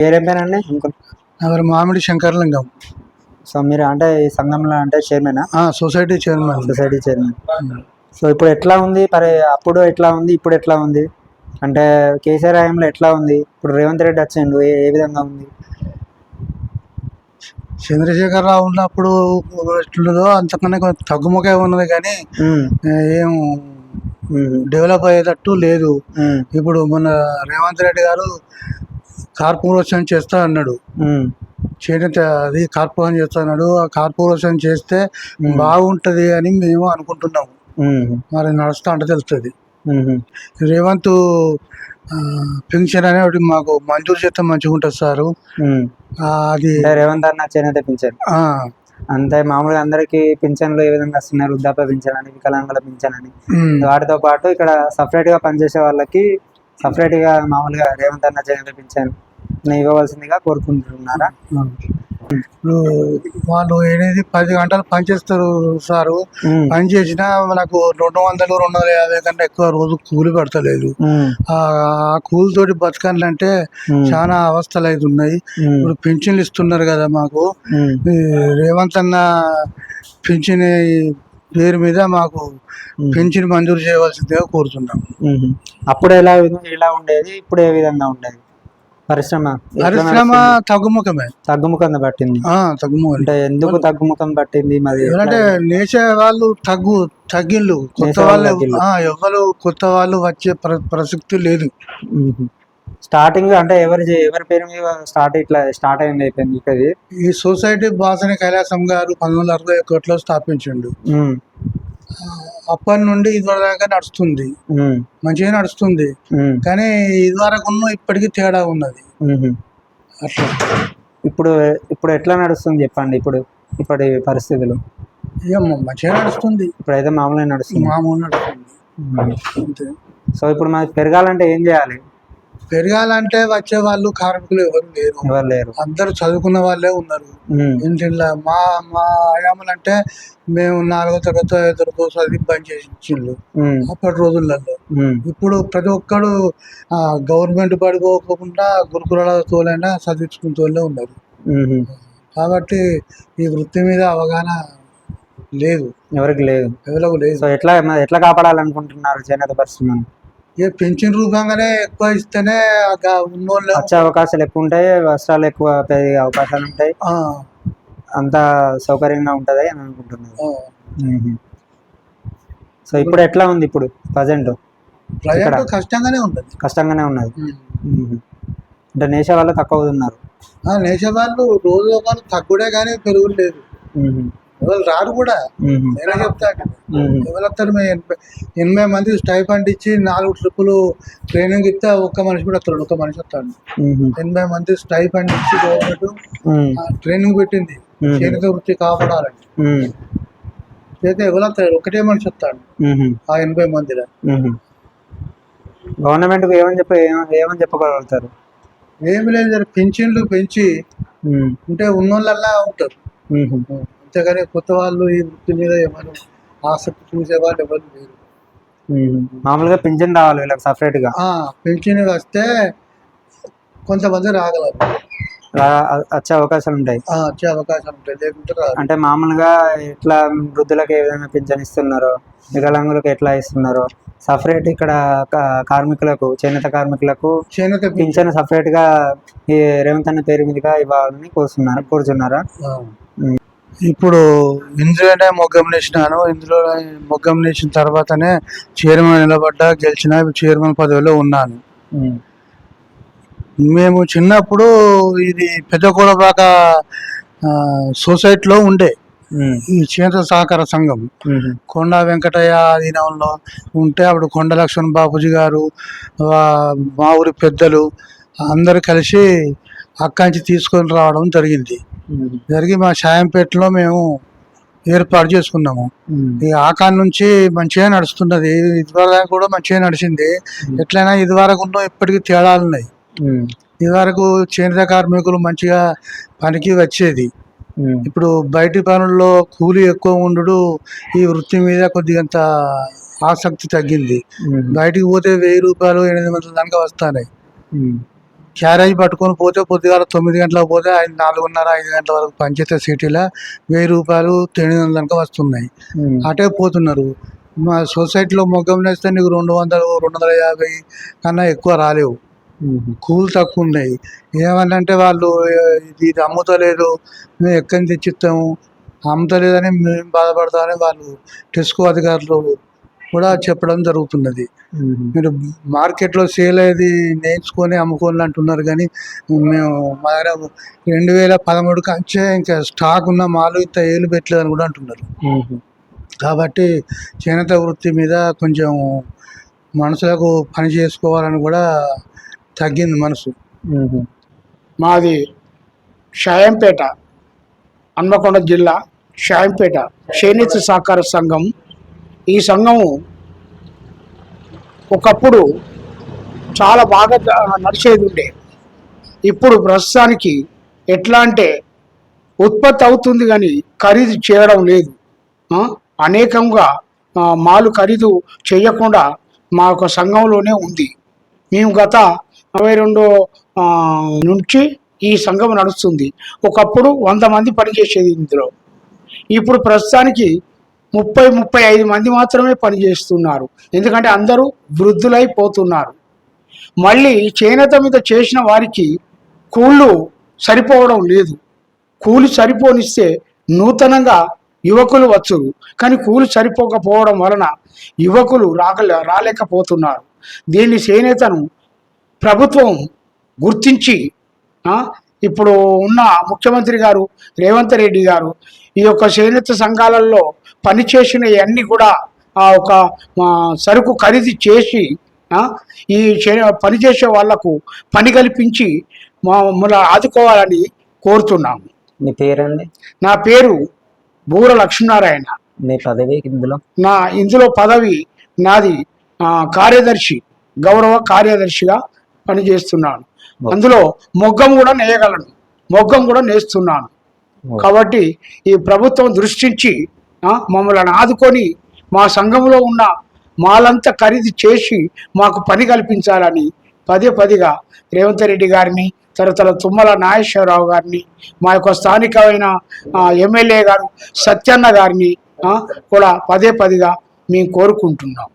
పేరేం పేరండి? అంకుల్ నా పేరు మామిడి శంకరలింగం. సో మీరు అంటే ఈ సంఘంలో అంటే చైర్మనా ఆ, society chairman society chairman so ఇప్పుడు ఎట్లా ఉంది? మరి అప్పుడు ఎట్లా ఉంది? ఇప్పుడు ఎట్లా ఉంది? అంటే కేసీఆర్ హయాంలో ఎట్లా ఉంది? ఇప్పుడు రేవంత్ రెడ్డి వచ్చిండు ఏ ఏ విధంగా ఉంది? చంద్రశేఖర్ రావు ఉన్నప్పుడు ఎట్లుందో అంతకన్నా కొంచెం తగ్గుముఖే ఉన్నది కానీ ఉమ్, ఆ, ఏం ఉమ్, డెవలప్ అయ్యేటట్టు లేదు. ఉమ్, ఇప్పుడు మన రేవంత్ రెడ్డి గారు కార్పొరేషన్ చేస్తా అన్నాడు. చేనేత అది కార్పొరేషన్ చేస్తా అన్నాడు. ఆ కార్పొరేషన్ చేస్తే బాగుంటది అని మేము అనుకుంటున్నాము మరి నడుస్తా అంటే తెలుస్తుంది. రేవంత్ పెన్షన్ అనే ఒకటి మాకు మంజూరు చేస్తే మంచిగా ఉంటుంది సారు. అది రేవంత్ అన్న చేనేత పింఛన్ ఆ, అంతే మామూలుగా అందరికి పింఛన్లు ఏ విధంగా వస్తున్నారు? వృద్ధాప్య పింఛన్ అని వికలాంగుల పింఛన్ అని. వాటితో పాటు ఇక్కడ సపరేట్గా పనిచేసే వాళ్ళకి సపరేట్గా మామూలుగా రేవంత్ అన్న చేనేత పింఛన్ ఇవ్వవలసిందిగా కోరుకుంటున్నారా? ఇప్పుడు వాళ్ళు ఏది పది గంటలు పనిచేస్తారు సారు ఉమ్, పని చేసినా మనకు రెండు వందలు రెండు వందల యాభై కంటే ఎక్కువ రోజు కూలి పడతలేదు. ఆ కూలితోటి బతకాలంటే చాలా అవస్థలు అయితే ఉన్నాయి. ఇప్పుడు పింఛన్లు ఇస్తున్నారు కదా మాకు. రేవంత్ అన్న పింఛన్ పేరు మీద మాకు పింఛన్ మంజూరు చేయవలసిందిగా కోరుతున్నాం. అప్పుడు ఎలా ఎలా ఉండేది? ఇప్పుడు ఏ విధంగా ఉండేది? పరిశ్రమ పరిశ్రమ? తగ్గుముఖమే. తగ్గుముఖం పట్టింది. తగ్గుముఖం. అంటే ఎందుకు తగ్గుముఖం పట్టింది? మరి? ఎందుకంటే నేసే వాళ్ళు తగ్గు తగ్గిళ్ళు. కొత్త వాళ్ళు ఎవరు కొత్త వాళ్ళు వచ్చే ప్ర- ప్రసక్తి లేదు. స్టార్టింగ్ అంటే ఎవరి ఎవరి పేరు మీద స్టార్ట్ ఇట్లా స్టార్ట్ అయింది అయిపోయింది ఈ సొసైటీ బాసని కైలాసం గారు పంతొమ్మిది వందల అరవై ఒకటిలో స్థాపించిండు. అప్పటి నుండి ఇదివరదాకా నడుస్తుంది. మంచిగా నడుస్తుంది. కానీ ఇదివరకు ఇప్పటికీ తేడా ఉన్నది. అట్లా. ఇప్పుడు ఇప్పుడు ఎట్లా నడుస్తుంది చెప్పండి ఇప్పుడు ఇప్పటి పరిస్థితులు? మంచిగా నడుస్తుంది. ఇప్పుడైతే మామూలుగా నడుస్తుంది. మామూలు నడుస్తుంది. సో ఇప్పుడు మనకి పెరగాలంటే ఏం చేయాలి? పెరగాలంటే వచ్చే వాళ్ళు కార్మికులు ఎవరు లేరు. లేరు. అందరూ చదువుకున్న వాళ్ళే ఉన్నారు. ఇంటిలో మా మా ఆయాములు అంటే మేము నాలుగో తరగతి ఐదో తరగతి చదివి బంద్ చేసి ఇచ్చిండ్రు ఉమ్, అప్పటి రోజులలో. ఇప్పుడు ప్రతి ఒక్కడు గవర్నమెంట్ తోలైనా చదివించుకున్న తోలే ఉన్నారు. కాబట్టి ఈ వృత్తి మీద అవగాహన లేదు. ఎవరికి లేదు. ఎవరికి లేదు. ఎట్లా ఎట్లా కాపాడాలనుకుంటున్నారు చేనేత పరిశ్రమను? ఏ పెన్షన్ రూపంగానే ఎక్కువ ఇస్తేనే ఉన్నోళ్ళు వచ్చే అవకాశాలు ఎక్కువ ఉంటాయి వస్త్రాలు ఎక్కువ పెరిగే అవకాశాలు ఉంటాయి. అంతా సౌకర్యంగా ఉంటది అని అనుకుంటున్నారు ఆ. సో ఇప్పుడు ఎట్లా ఉంది ఇప్పుడు ప్రజెంట్? కష్టంగానే ఉన్నది. కష్టంగానే ఉన్నది. అంటే నేషా వాళ్ళు తక్కువ ఉన్నారు నేసే వాళ్ళు రోజు ఒకరు తగ్గుడే కానీ పెరుగుడు లేదు మ్మ్. ఎవరు రారు కూడా. నేనే చెప్తా. ఎవరు వస్తారు మేము ఎనభై ఎనభై మంది స్టైఫండ్ ఇచ్చి నాలుగు ట్రిప్పులు ట్రైనింగ్ ఇస్తే ఒక్క మనిషి కూడా వస్తాడు ఒక్క మనిషి వస్తాడు. ఎనభై మంది స్టైఫండ్ ఇచ్చి గవర్నమెంట్. ట్రైనింగ్ పెట్టింది. చేనేత వృత్తి కాపాడాలని. అయితే ఎవరు వస్తాడు ఒకటే మనిషి వస్తాడు. ఆ ఎనభై మందిలో మ్మ్. గవర్నమెంట్కి ఏమని చెప్ప ఏమని చెప్పగలుగుతారు ఏమి లేదు పింఛన్లు పెంచి. ఉంటే ఉన్నోళ్ళల్లా ఉంటారు. అంతేగాని కొత్త వాళ్ళు ఈ వృత్తి మీద ఎవరు ఆసక్తి చూసే వాళ్ళు ఎవరు లేరు. మ్మ్. మామూలుగా పింఛన్ రావాలి వీళ్ళకి separate గా పెన్షన్ వస్తే కొంతమంది రాగలరు. వచ్చే అవకాశాలు ఉంటాయి. వచ్చే అవకాశం ఉంటుంది లేకుంటే అంటే మామూలుగా ఎట్లా వృద్ధులకు ఏ విధంగా పింఛన్ ఇస్తున్నారో వికలాంగులకు ఎట్లా ఇస్తున్నారో సపరేట్ ఇక్కడ కార్మికులకు చేనేత కార్మికులకు చేనేత పింఛన్ పింఛన్ సపరేట్గా ఈ రేవంత్ అన్న పేరు మీదుగా ఇవ్వాలని కోరుతున్నారు కోరుచున్నారా? ఆ. ఇప్పుడు ఇందులోనే మొగ్గం నేసినాను ఇందులో మొగ్గం నేసిన తర్వాతనే చైర్మన్ నిలబడ్డా గెలిచిన చైర్మన్ పదవిలో ఉన్నాను. మేము చిన్నప్పుడు ఇది పెద్ద కూడబాక సొసైటీలో ఉండే. ఈ చేనేత సహకార సంఘం. కొండ వెంకటయ్య ఆధీనంలో ఉంటే అప్పుడు కొండ లక్ష్మణ్ బాపూజీ గారు మా ఊరి పెద్దలు అందరు కలిసి అక్కాంచి తీసుకొని రావడం జరిగింది. జరిగి మా షాయంపేటలో మేము ఏర్పాటు చేసుకున్నాము. ఈ ఆకాన్ నుంచి మంచిగా నడుస్తున్నది ఇదివరకు కూడా మంచిగా నడిచింది ఎట్లయినా ఇదివరకు ఉన్న ఇప్పటికీ తేడాలు ఉన్నాయి. ఇదివరకు చేనేత కార్మికులు మంచిగా పనికి వచ్చేది. ఇప్పుడు బయటి పనుల్లో కూలి ఎక్కువ ఉండు ఈ వృత్తి మీద కొద్దిగంత ఆసక్తి తగ్గింది. బయటికి పోతే వెయ్యి రూపాయలు ఎనిమిది వందల దాకా వస్తాయి. క్యారేజ్ పట్టుకొని పోతే పొద్దుగాల తొమ్మిది గంటలకు పోతే ఐదు నాలుగున్నర ఐదు గంటల వరకు పంచాయతీ సిటీలో వెయ్యి రూపాయలు తొమ్మిది వందల దాకా వస్తున్నాయి. అటే పోతున్నారు. మా సొసైటీలో మొగ్గం వేస్తే నీకు రెండు వందలు రెండు వందల యాభై కన్నా ఎక్కువ రాలేవు. కూల్ తక్కువ ఉన్నాయి. ఏమనంటే వాళ్ళు "ఏ, ఇది ఇది అమ్ముతలేదు మేము ఎక్కడి నుంచి తెచ్చిస్తాము? అమ్ముతలేదని మేము బాధపడతామని వాళ్ళు టెస్కో అధికారులు కూడా చెప్పడం జరుగుతున్నది. మీరు మార్కెట్లో సేల్ అయ్యేది నేర్చుకొని అమ్ముకోవాలి అంటున్నారు కానీ మేము మా దగ్గర రెండు వేల పదమూడు కంచే ఇంకా స్టాక్ ఉన్న మాలు ఇంత ఏలు పెట్టలేదని కూడా అంటున్నారు. కాబట్టి చేనేత వృత్తి మీద కొంచెం మనసులకు పని చేసుకోవాలని కూడా తగ్గింది మనసు. మాది షాయంపేట హన్మకొండ జిల్లా షాయంపేట చేనేత సహకార సంఘం ఈ సంఘము ఒకప్పుడు చాలా బాగా నడిచేది ఉండే. ఇప్పుడు ప్రస్తుతానికి ఎట్లా అంటే ఉత్పత్తి అవుతుంది కానీ ఖరీదు చేయడం లేదు. అనేకంగా మాలు ఖరీదు చేయకుండా మా యొక్క సంఘంలోనే ఉంది. మేము గత అరవై రెండు నుంచి ఈ సంఘం నడుస్తుంది. ఒకప్పుడు వంద మంది పనిచేసేది ఇందులో. ఇప్పుడు ప్రస్తుతానికి ముప్పై ముప్పై ఐదు మంది మాత్రమే పనిచేస్తున్నారు. ఎందుకంటే అందరూ వృద్ధులైపోతున్నారు. మళ్ళీ చేనేత మీద చేసిన వారికి కూళ్ళు సరిపోవడం లేదు. కూలి సరిపోనిస్తే నూతనంగా యువకులు వచ్చురు కానీ కూలి సరిపోకపోవడం వలన యువకులు రాగల రాలేకపోతున్నారు. దీన్ని చేనేతను ప్రభుత్వం గుర్తించి ఇప్పుడు ఉన్న ముఖ్యమంత్రి గారు రేవంత్ రెడ్డి గారు ఈ యొక్క చేనేత సంఘాలలో పనిచేసిన అన్ని కూడా ఆ ఒక సరుకు ఖరీదు చేసి ఈ చే- పనిచేసే వాళ్ళకు పని కల్పించి మమ్మల్ని ఆదుకోవాలని కోరుతున్నాము. మీ పేరండి? నా పేరు బూర లక్ష్మీనారాయణ. మీ పదవి ఇందులో? నా ఇందులో పదవి నాది కార్యదర్శి గౌరవ కార్యదర్శిగా పనిచేస్తున్నాను. అందులో మొగ్గం కూడా నేయగలను. మొగ్గం కూడా నేస్తున్నాను. కాబట్టి ఈ ప్రభుత్వం దృష్టించి మమ్మల్ని ఆదుకొని మా సంఘంలో ఉన్న మాలంతా ఖరీదు చేసి మాకు పని కల్పించాలని పదే పదిగా రేవంత్ రెడ్డి గారిని తర్వాత తుమ్మల నాగేశ్వరరావు గారిని మా యొక్క స్థానికమైన ఎమ్మెల్యే గారు సత్యన్న గారిని కూడా పదే పదిగా మేము కోరుకుంటున్నాం.